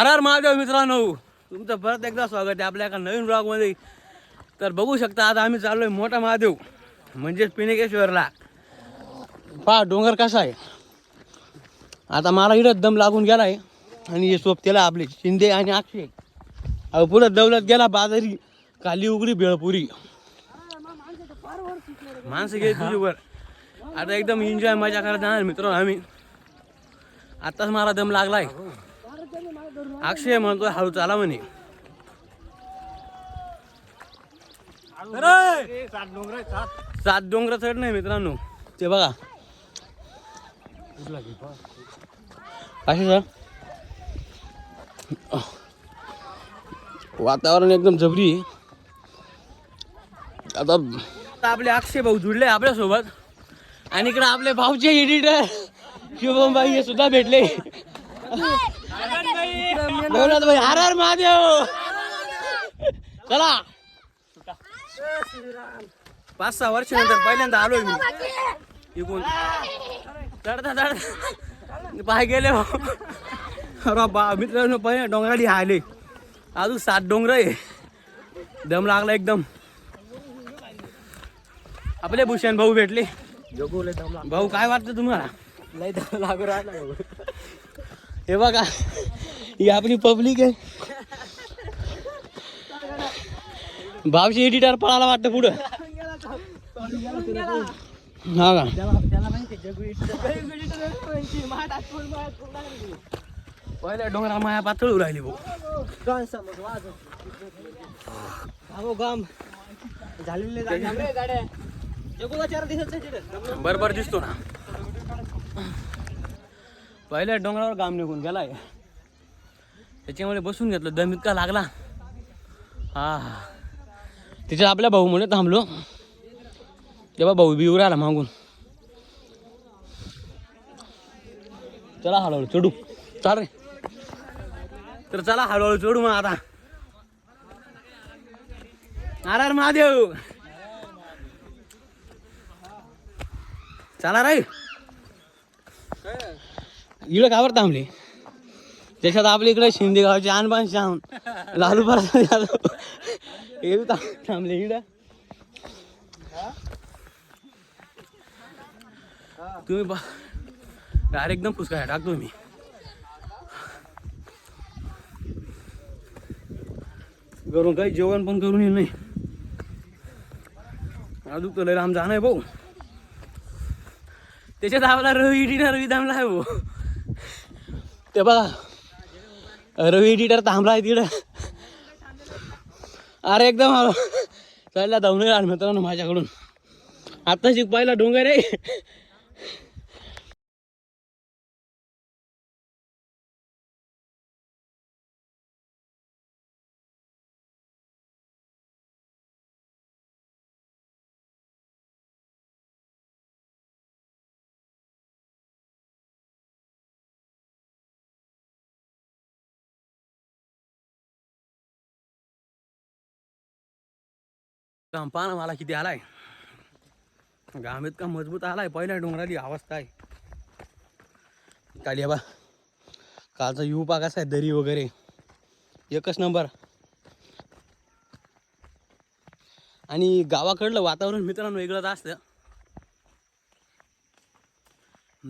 हर हर महादेव मित्रांनो. तुमचं परत एकदा स्वागत आहे आपल्या एका नवीन ब्लॉगमध्ये तर बघू शकता आता आम्ही चाललो आहे मोठा महादेव म्हणजेच पिणेकेश्वरला पहा डोंगर कसा आहे? आता मला इकडं दम लागून गेला आहे आणि हे सोबतीला आपले शिंदे आणि अक्षय. अहो पुढं दौलत गेला बाजारी काली उघडी बेळपुरी. माणसं गेली तुझी वर आता एकदम एन्जॉय मजा करत जाणार मित्र आम्ही. आत्ताच मला दम लागलाय. अक्षय म्हणतो हळू चाला म्हणे. सात डोंगर चढ नाही मित्रांनो. ते बघा. असे सर. वातावरण एकदम जबरी आता आता आपले अक्षय भाऊ जुडले आपल्यासोबत. आणि इकडे आपले भाऊचे एडिटर शुभम भाई हे सुद्धा भेटले. गौरव भाई हर हर महादेव! चला. पाच सहा वर्षानंतर पहिल्यांदा आलोय मी. इकडून चढता चढता. पाय गेले हो. अरे बा मित्रांनो पहिले डोंगराडी आले अजून सात डोंगर आहे. दम लागला एकदम. आपले भूषण भाऊ भेटले. भाऊ काय वाटतं तुम्हाला? लय दम लागू राहिला हे बघा ही आपली पब्लिक आहे. भावशी एडिटर पळाला वाटतं पुढं. हा का? त्याला माहिती जगू पहिल्या डोंगरा माया पातळ राहिली भाऊ. गाम. झालेले बरोबर दिसतो ना. पहिल्या डोंगरावर काम निघून गेलाय. त्याच्यामुळे बसून घेतलं. दम इतका लागला. हा. तिथे आपल्या भाऊ म्हणे थांबलो. तेव्हा भाऊ बी राहिला मागून. चला हळूहळू चढू. चाल रे. तर चला हळूहळू चढू मग आता. अरे आर महादेव. चला रे. इकडे कावर थांबले? त्याच्यात आपल्या इकडे शिंदे गावचे आणबान श्याम लालू प्रसाद यादव. हे थांबले इकडं. तुम्ही बा डायरेक्ट एकदम फुसका टाकतो मी. घरून काही जेवण पण करून येईल नाही. अजून तो लय लांब जाणं आहे भाऊ. त्याच्यात आपला रवी एडिटर रवी दामला आहे भाऊ. ते बघा. रवी एडिटर थांबला आहे तिकडं. अरे एकदम आलो. चढला धावून मित्रांनो माझ्याकडून. आत्ता शिक पहिला डोंगर आहे. काम पहा ना मला किती आलाय. घाम इतका मजबूत आलाय पहिल्या डोंगराची अवस्था आहे. काली बा कालचा यू पा कसा आहे दरी वगैरे. एकच नंबर. आणि गावाकडलं वातावरण मित्रांनो वेगळंच असतं.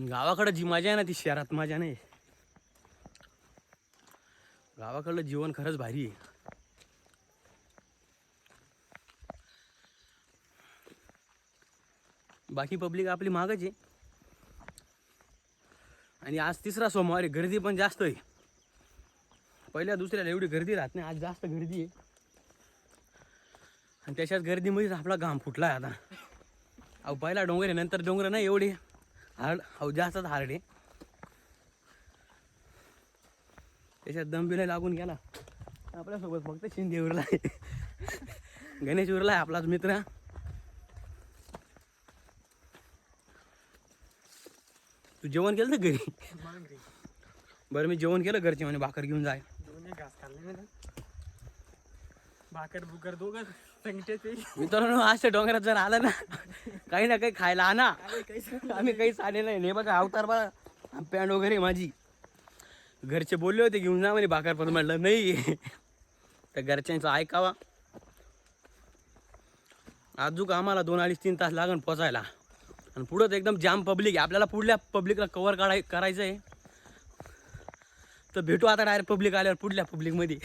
गावाकडं जी मजा आहे ना ती शहरात मजा नाही. गावाकडलं जीवन खरंच भारी आहे. बाकी पब्लिक आपली मागच आहे. आणि आज तिसरा सोमवार आहे गर्दी पण जास्त आहे. पहिल्या दुसऱ्याला एवढी गर्दी राहत नाही आज जास्त गर्दी आहे. आणि त्याच्यात गर्दीमध्येच आपला घाम फुटला आहे आता. अहो पहिला डोंगर आहे नंतर डोंगर नाही एवढे. हार्ड अहो जास्तच हार्ड आहे. त्याच्यात दमबिला लागून गेला. आपल्यासोबत फक्त शिंदे उरला आहे. गणेश उरला आहे आपलाच मित्र. जेवण केलं ना घरी? बरं मी जेवण केलं घरचे म्हणे भाकर घेऊन जाय. घास खाल्ले भाकर बुकर दोघं अशा डोंगरात जर आलं ना काही ना काही खायला आणा. आम्ही काहीच आले नाही. नाही बघा अवतार बघा पॅन्ट वगैरे माझी. घरचे बोलले होते घेऊन जा म्हणे भाकर. पण म्हटलं नाही. तर घरच्यांचं ऐकावा. अजून आम्हाला दोन अडीच तीन तास लागण पोचायला. आणि पुढं तर एकदम जाम पब्लिक आहे. आपल्याला पुढल्या पब्लिकला कवर काढाय करायचं आहे तर भेटू आता डायरेक्ट पब्लिक आल्यावर पुढल्या पब्लिकमध्ये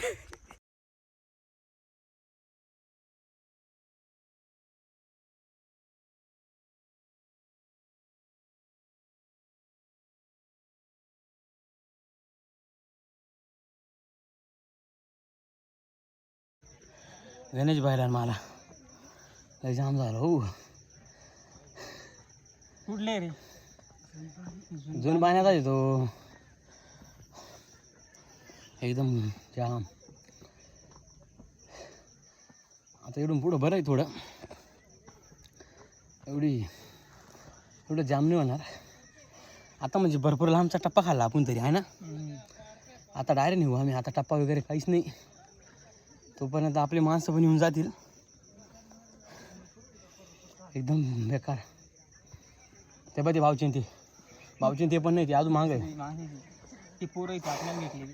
गणेश बाहेर मला. लय जाम झालं हो. कुठले रे? जुन पाण्याचा आहे तो. एकदम जाम. आता इकडून पुढं बरं आहे थोडं. एवढी एवढं जाम नाही होणार. आता म्हणजे भरपूर लांबचा टप्पा खाल्ला आपण तरी आहे ना? आता डायरेक्ट निघू आम्ही. आता टप्पा वगैरे काहीच नाही. तोपर्यंत आपली माणसं पण येऊन जातील. एकदम बेकार. ते बघ ते भावचिन ते. पण नाही ते अजून महाग आहे. ती पोरं इथं आपल्याला घेतली.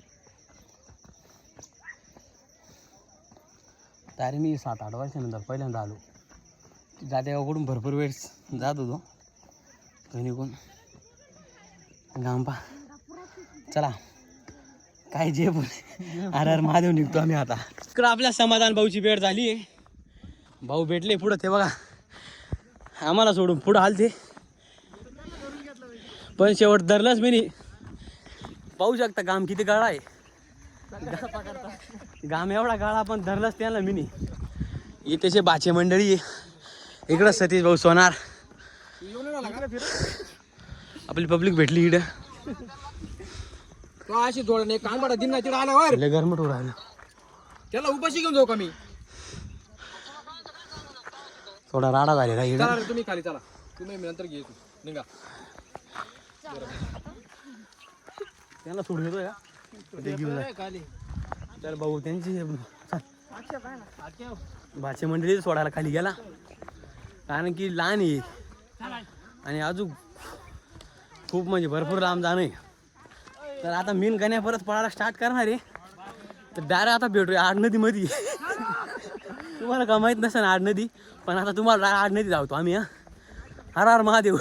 तरी मी सात आठ वर्षानंतर पहिल्यांदा आलो. जातेगावकडून भरपूर वेळेस जात होतो. तो निघून. गांपा. चला. काय जे पण अरे अरे महादेव निघतो आम्ही आता. इकडं आपल्या समाधान भाऊची भेट झाली भाऊ भेटले पुढं ते बघा. आम्हाला सोडून पुढं आलते. पण शेवट धरलंच मी नाही. पाहू शकता काम किती गळा आहे. गाम एवढा गाळा पण धरलाच त्याला मी नाही. इथेचे बाचे मंडळी आहे. इकडं सतीश भाऊ सोनार. आपली पब्लिक भेटली इकडं. तो अशी थोडं नाही कानबाडा दिन तिला आल्यावर लय गरमट राहिलं. त्याला उपाशी घेऊन जाऊ का मी? थोडा राडा झालेला इकडं. तुम्ही खाली चला. तुम्ही नंतर घे तू निघा. त्यांना सोडून येतो का ते घेऊन जा. तर भाऊ त्यांची भाचे मंडळी सोडायला खाली गेला. कारण की लहान आहे. आणि अजून खूप म्हणजे भरपूर लांब जाणं आहे. तर आता मीन गण्या परत पळायला स्टार्ट करणार आहे. तर डायरेक्ट आता भेटूया आड नदीमध्ये तुम्हाला का माहीत नसेल आड नदी पण आता तुम्हाला आड नदी धावतो आम्ही हा. हर हर महादेव.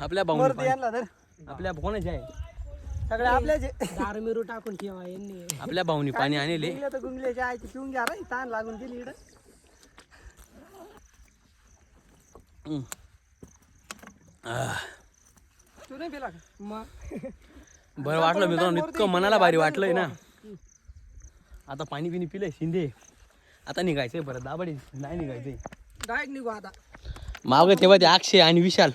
आपल्या भाऊनी पाणी- आपल्या कोणाचे आहे. सगळे आपल्या दारू मिरू टाकून ठेवा यांनी. आपल्या भाऊनी पाणी आणले. गुंगल्या तर गुंगल्याच्या आयची पिऊन घ्या रे ताण लागून गेली इकडं. तू नाही पिला का? मग बरं वाटलं मित्रांनो इतकं मनाला भारी वाटलंय ना. आता पाणी पिणी पिलंय शिंदे. आता निघायचंय परत दाबडी नाही निघायचंय. डायरेक्ट निघू आता. माग तेव्हा ते अक्षय आणि विशाल.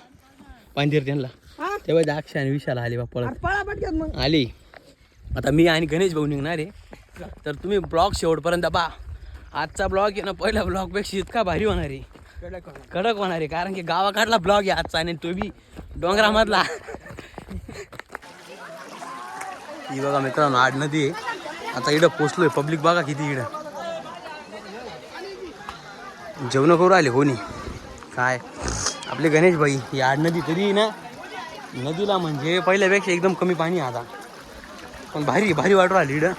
पांढीर त्यांना. हा? तेव्हा अक्षय आणि विशाल आले बा पळत. अरे पळा पटक्यात मग. आली. आता मी आणि गणेश भाऊ निघणार आहे. तर तुम्ही ब्लॉग शेवटपर्यंत बा आजचा ब्लॉग आहे ना पहिल्या ब्लॉगपेक्षा इतका भारी होणार आहे. कडक होणार. आहे कारण की गावाकडला ब्लॉग आहे आजचा आणि तो बी डोंगरामधला. ही बघा मित्रांनो आड नदी आहे. आता इकडं पोचलोय पब्लिक बघा किती इकडं. जेवण करू आले कोणी? काय? आपले गणेश भाई ही आड नदी तरी ना नदीला म्हणजे पहिल्यापेक्षा एकदम कमी पाणी आहे आता. पण भारी भारी वाटू राहिली इकडं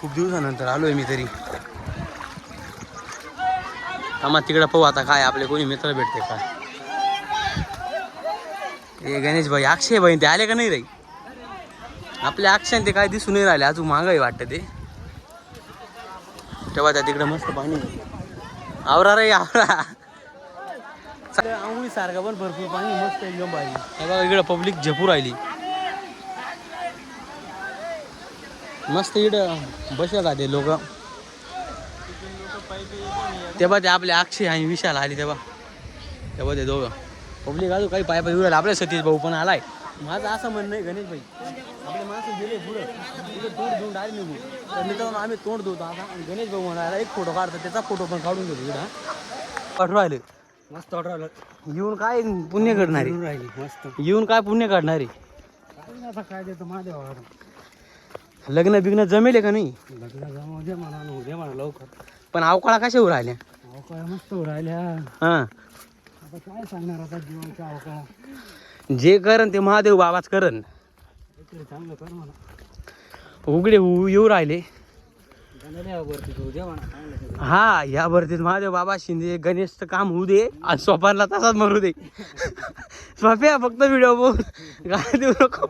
खूप दिवसानंतर आलोय मी तरी. आम्हा तिकडं पाहू आता काय आपले कोणी मित्र भेटते काय ए गणेश भाई अक्षय भाई ते आले का नाही रे? आपल्या अक्षय ते काय दिसून नाही राहिले अजून महागाई वाटतं ते. तेव्हा त्या तिकडं मस्त पाणी. आवरा रे आवरा. आंघोळी सारखं पण भरपूर पाणी मस्त एकदम भारी. हे बघा इकडं पब्लिक झपूर राहिली. मस्त इकडं बसल्या का ते लोक. तेव्हा ते आपले अक्षय आणि विशाल आली तेव्हा तेव्हा ते दोघं. पब्लिक अजून काही पाय पाय उडाला आपल्या सतीश भाऊ पण आलाय. माझं असं म्हणणं आहे गणेश भाई. आपले माणसं गेले पुढे. तिथे तोंड धुवून डायरेक्ट निघू तर मित्रांनो आम्ही तोंड धुतो आता. आणि गणेश भाऊ म्हणाला एक फोटो काढतो त्याचा फोटो पण काढून घेतो इकडं पाठवून राहिले. मस्त ऑर्डर येऊन काय पुण्य राहिली मस्त. येऊन काय पुण्य काढणारे काय आता काय देतो महादेव लग्न बिग्न जमेले का नाही? लग्न दे म्हणा म्हणा लवकर. पण अवकाळा कशावर राहिल्या? अहो काय मस्त राहिल्या. हां. आता काय सांगणार आता अवकाळा? जे करण ते महादेव बाबाच करण. काहीतरी चांगलं कर म्हणा. उघडे येऊ राहिले. हा या भरतीत महादेव बाबा शिंदे गणेशचं काम होऊ दे आणि सोपानला तसाच मरू दे. स्वप्या फक्त व्हिडिओ बघ काय देऊ नको.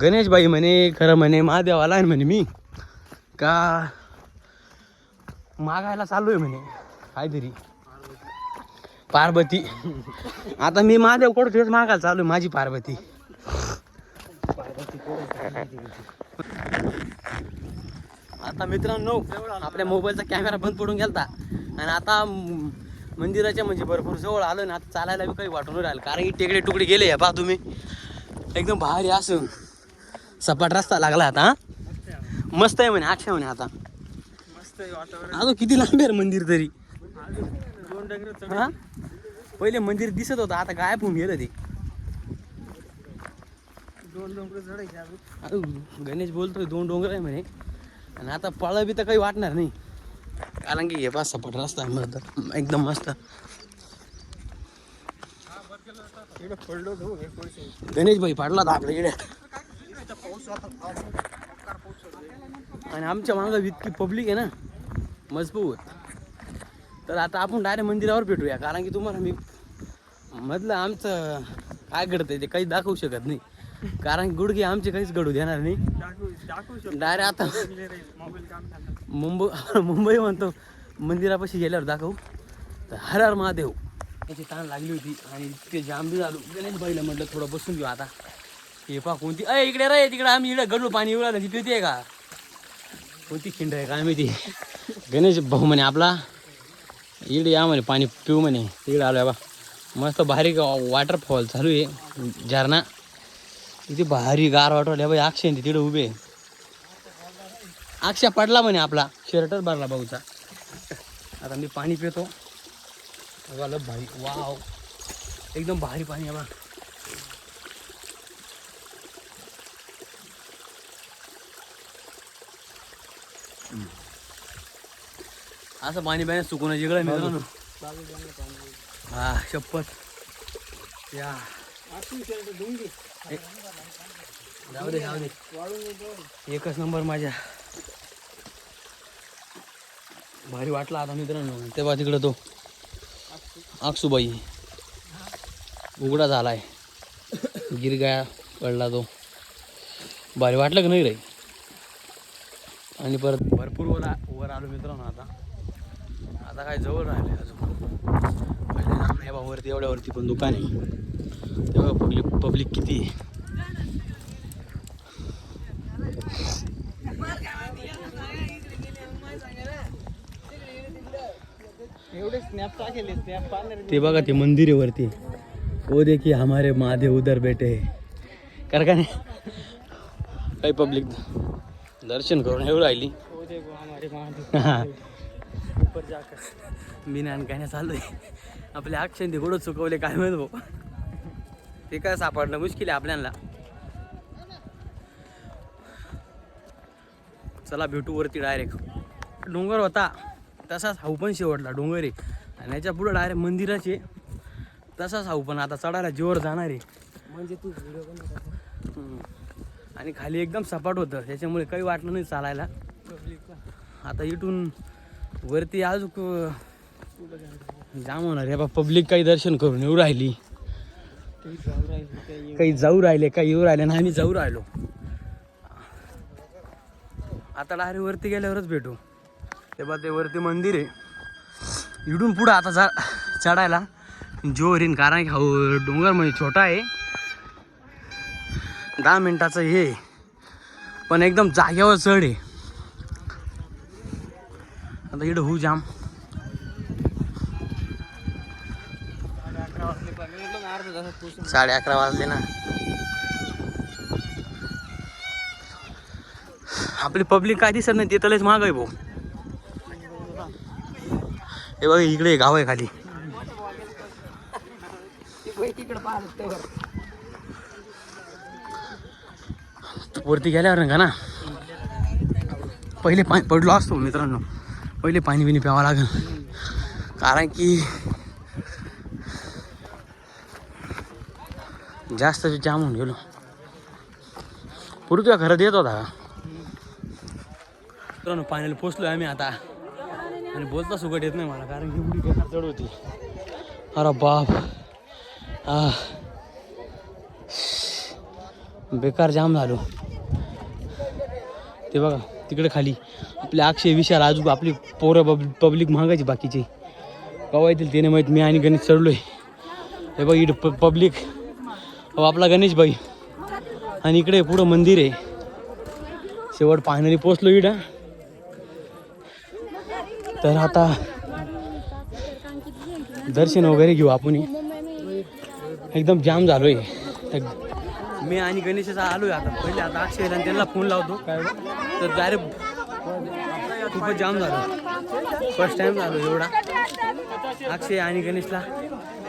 गणेश बाई म्हणे खरं म्हणे महादेवाला आहे म्हणे मी. का? मागायला चाललोय म्हणे. काहीतरी पार्वती. आता मी महादेवकडे मागायला चालू आहे माझी पार्वती. आता मित्रांनो आपल्या मोबाईलचा कॅमेरा बंद पडून गेलता. आणि आता मंदिराच्या म्हणजे भरपूर जवळ आलं ना आता चालायला बी काही वाटून राहिलं. कारण की टेकडे तुकडे गेले पहा तुम्ही. एकदम भारी असं सपाट रस्ता लागला आता मस्त आहे म्हणे आठशे म्हणे आता. मस्त आहे अजून किती लांब आहे मंदिर तरी. हा? पहिले मंदिर दिसत होतं आता गायब होऊन गेलं ते. दोन डोंगर चढायचे अजून. अरे गणेश बोलतोय दोन डोंगर आहे म्हणे. आणि आता पळ बी तर काही वाटणार नाही. कारण की हे पाच सपाट रस्ता आहे मस्त एकदम मस्त. पडलो गणेश भाई पाडला होता आपल्या इकडे. आणि आमच्या मागं इतकी पब्लिक आहे ना मजबूत. तर आता आपण डायरेक्ट मंदिरावर भेटूया. कारण की तुम्हाला मी मधलं आमचं काय घडतंय ते काही दाखवू शकत नाही. कारण की गुडघे आमचे काहीच घडू देणार नाही. डायरेक्ट आता मुंबई मुंबई म्हणतो मंदिरापाशी गेल्यावर दाखवू. तर हर हर महादेव. त्याची ताण लागली होती आणि ते जाम बी झालो. गणेश बाईला म्हटलं थोडं बसून घेऊ आता. हे पा कोणती अय इकडे रे तिकडे आम्ही इकडे गडू पाणी लागलं ती पिते का? कोणती खिंड आहे काय माहिती? गणेश भाऊ म्हणे आपला. इकडे या म्हणे पाणी पिऊ म्हणे. तिकडे आलो बा. मस्त भारी वॉटरफॉल चालू आहे. झरणा इथे भारी गार वाटवल्या बाई अक्षय तिकडे उभे. अक्षय पडला म्हणे आपला. शर्टच भरला भाऊचा. आता मी पाणी पितो. वालं भारी. वाव. एकदम भारी पाणी आहे बा असं पाणी पाणी सुकून जिकडे मित्रांनो. हा शपथ. या. जाऊ दे जाऊ दे. एकच नंबर माझ्या. भारी वाटला आता मित्रांनो. तेव्हा तिकडं तो. अक्षुबाई उघडा झालाय. गिरगाया पडला तो. भारी वाटलं का नाही रे? आणि परत भरपूर वर आ- वर आलो मित्रांनो आता. आता काय जवळ राहिले अजून. पहिले लांब नाही बाबा वरती एवढ्या वरती पण दुकान आहे. तेव्हा पब्लिक पब्लिक किती आहे? एवढे ते बघा ते मंदिर आहे. वरती वो देखिए हमारे महादेव उधर बैठे हैं. कर का नाही? काही पब्लिक दर्शन करून येऊ राहिली. हो देखो हा. मी नान काय चाललोय. आपल्या अक्षय ते कुठं चुकवले काय माहीत भाऊ? ते काय सापडणं मुश्किल आहे आपल्याला. चला भेटू वरती डायरेक्ट डोंगर होता तसाच हाऊ पण शेवटला डोंगर आहे. आणि याच्या पुढं डायरेक्ट मंदिराचे तसाच हाऊ पण आता चढायला जीवर जाणार आहे. म्हणजे तू. आणि खाली एकदम सपाट होतं त्याच्यामुळे काही वाटलं नाही चालायला. आता इथून वरती अजून जाम होणार आहे. बा पब्लिक काही दर्शन करून येऊ राहिली. काही जाऊ राहिले काही येऊ राहिले नाही आम्ही जाऊ राहिलो. आता डायरेक्ट वरती गेल्यावरच भेटू. ते बा ते वरती मंदिर आहे. इडून पुढं आता जा चढायला जोरीन कारण की हा डोंगर म्हणजे छोटा आहे. दहा मिनटाचं हे पण एकदम जाग्यावर चढ आहे. आता इकडं होऊ जाम. साडे अकरा वाजले ना. आपली पब्लिक काय दिसत नाही ते महाग आहे भाऊ. हे बघा इकडे गाव आहे खाली. वरती गेल्यावर ना का ना? पहिले पाणी पडलो असतो मित्रांनो. पहिले पाणी बिणी प्यावं लागेल. कारण की जास्त जाम होऊन गेलो. पूर्वी तुझ्या घरात येत होता. मित्रांनो पाण्याला पोचलो आम्ही आता. आणि बोलता सुगट येत नाही मला कारण की उडी बेकार चढ होती. अरे बाप. आ बेकार जाम झालो. ते बघा तिकडे खाली आपले अक्षय विशाल आजू आपली पोरं बब पब्लिक महागायची बाकीची. कवा येतील त्याने माहीत. मी आणि गणेश चढलोय. हे बघ इकडे प पब्लिक अहो आपला गणेश भाई. आणि इकडे पुढं मंदिर आहे. शेवट फायनली पोचलो इकडं तर आता दर्शन वगैरे घेऊ आपण एकदम जाम झालोय. मी आणि गणेशाचा आलोय आता. पहिले आता अक्षय आणि त्यांना फोन लावतो. काय तर डायरेक्ट खूपच जाम झालो. फर्स्ट टाइम झालो एवढा. अक्षय आणि गणेशला.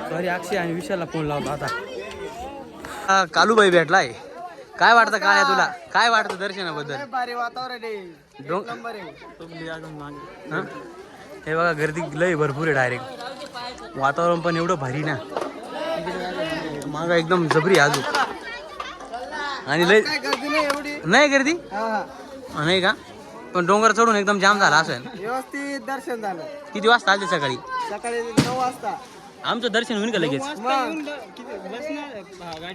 सॉरी अक्षय आणि विशालला फोन लावतो आता. कालूबाई भेटलाय. काय वाटतं काय तुला? काय वाटतं दर्शनाबद्दल? भारी वातावरण हा? हे बघा गर्दी लय भरपूर आहे डायरेक्ट वातावरण पण एवढं भारी ना. मागा एकदम जबरी आहे अजून. आणि लय काय गर्दी नाही एवढी. नाही गर्दी? हा हा. हा, नाही का? पण डोंगर चढून एकदम जाम झाला असेल. व्यवस्थित दर्शन झालं. किती वाजता आले सकाळी? सकाळी नऊ वाजता. आमचं दर्शन होईल का लगेच? मग.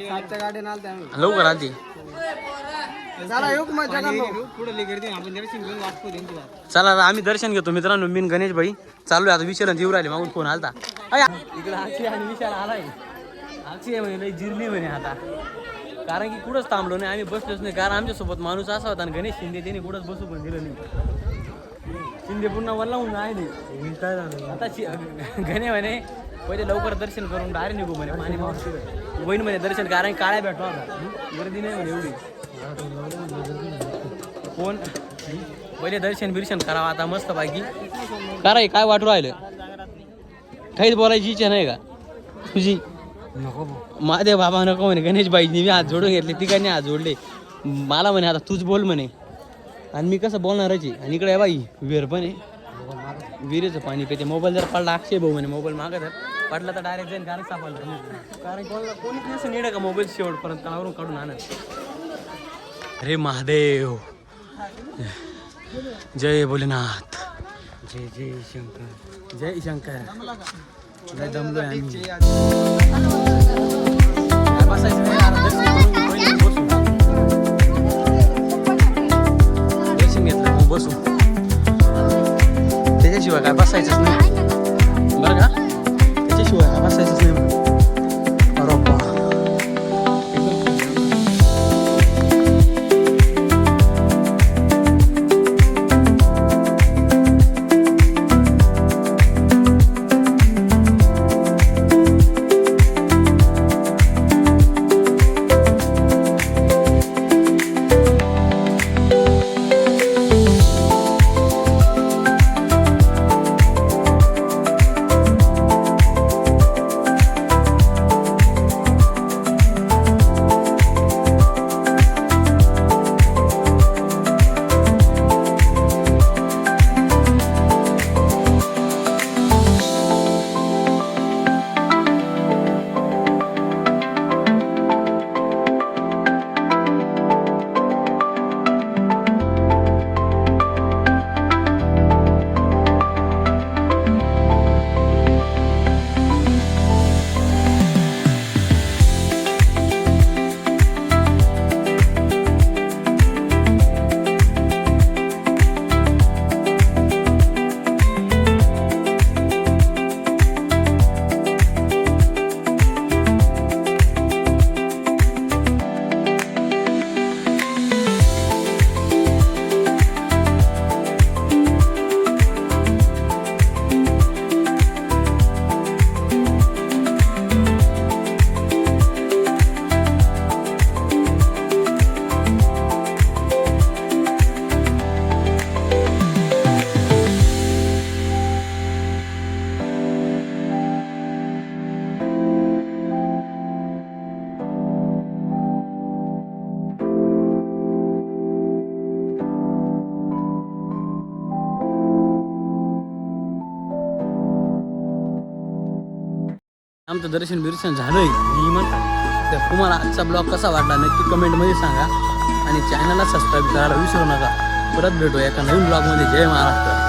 सातच्या गाडीने आलते आम्ही. लवकर आलती. चला येऊ का मग जगात चला आता आम्ही दर्शन घेतो मित्रांनो. मी गणेश भाई चाललोय आता विशाल येऊ राहिले. मागून फोन आलता. अय, इकडे अक्षय आणि विशाल आलाय. अक्षय म्हणे लय जिरली म्हणे आता. कारण की कुठंच थांबलो नाही. आम्ही बसलोच नाही. कारण आमच्यासोबत माणूस असा होता आणि गणेश शिंदे त्याने कुठंच बसू पण दिलं नाही. शिंदे पुन्हा आहे नाही काय झालं? आता शि- गणे म्हणे पहिले लवकर दर्शन करून डायरेक्ट निघू म्हणे पाणी मावशी. होईन म्हणे दर्शन कारण काळ्या भेटवा? गर्दी नाही म्हणे एवढी. कोण? पहिले दर्शन बिर्शन करावं आता मस्त बाकी काय काय वाटू राहिलं? काहीच बोलायची इच्छा नाही का? तुझी? नको माझे बाबा नको म्हणे गणेश मी हात जोडून घेतले तिकडने हात जोडले. मला म्हणे आता तूच बोल म्हणे. आणि मी कसं बोलणारच आहे आणि इकडे आहे बाई विहीर पण आहे. विहिरीचं पाणी पिते. मोबाईल जर पडला अक्षय भाऊ म्हणे मोबाईल मागत. पडला तर डायरेक्ट जाईन कारण सापडला. कारण कोणाला कोणीच नसं नेलं का मोबाईल शेवटपर्यंत कावरून काढून आणत. अरे महादेव. जय भोलेनाथ. जय जय शंकर. जय शंकर. आम्ही. काय बसायचं? बसू त्याच्याशिवाय काय बसायचंच नाही बरं का त्याच्याशिवाय काय बसायचंच नाही दर्शन बिर्शन झालंय मी म्हणतात तर तुम्हाला आजचा ब्लॉग कसा वाटला नक्की कमेंटमध्ये सांगा. आणि चॅनलला सबस्क्राईब करायला विसरू नका. परत भेटू एका नवीन ब्लॉगमध्ये. जय महाराष्ट्र.